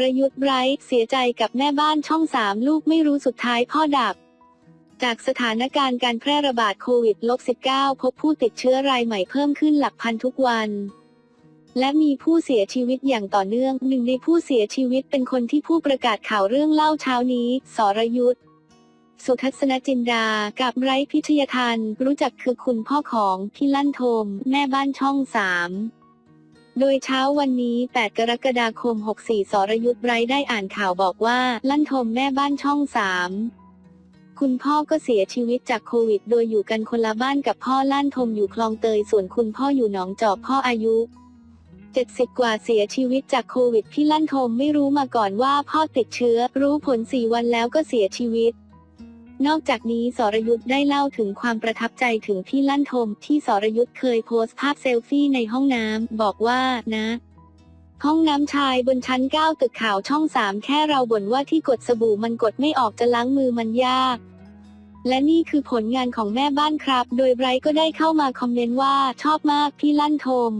รยุทธ์ไบรท์เสียใจกับแม่บ้านช่องสามลูกไม่รู้สุดท้ายพ่อดับ จากสถานการณ์การแพร่ระบาดโควิด -19 พบผู้ติดเชื้อรายใหม่เพิ่มขึ้นหลักพันทุกวันและมีผู้เสียชีวิตอย่างต่อเนื่อง หนึ่งในผู้เสียชีวิตเป็นคนที่ผู้ประกาศข่าวเรื่องเล่าเช้านี้ สรยุทธ์สุทัศนจินดา กับไรท์พิทยทัน รู้จักคือคุณพ่อของพี่ลั่นโทม แม่บ้านช่องสาม โดยเช้าวันนี้ 8 กรกฎาคม 64 สรยุทธ์ไบรท์ได้อ่านข่าวบอกว่า ลั่นทมแม่บ้านช่องสามคุณพ่อก็เสียชีวิตจากโควิด โดยอยู่กันคนละบ้านกับพ่อลั่นทมอยู่คลองเตย ส่วนคุณพ่ออยู่หนองจอกพ่ออายุ 70 กว่าเสียชีวิตจากโควิด พี่ลั่นทมไม่รู้มาก่อนว่าพ่อติดเชื้อ รู้ผล 4 วันแล้วก็เสียชีวิต นอกจากนี้สรยุทธ์ได้เล่าถึงความประทับใจถึงพี่ลั่นทม ที่สรยุทธ์เคยโพสต์ภาพเซลฟี่ในห้องน้ำบอกว่านะ ห้องน้ำชายบนชั้น 9 ตึกข่าวช่อง 3 แค่เราบ่นว่าที่กดสบู่มันกดไม่ออกจะล้างมือมันยาก และนี่คือผลงานของแม่บ้านครับ โดยไบรท์ก็ได้เข้ามาคอมเมนต์ว่าชอบมากพี่ลั่นทม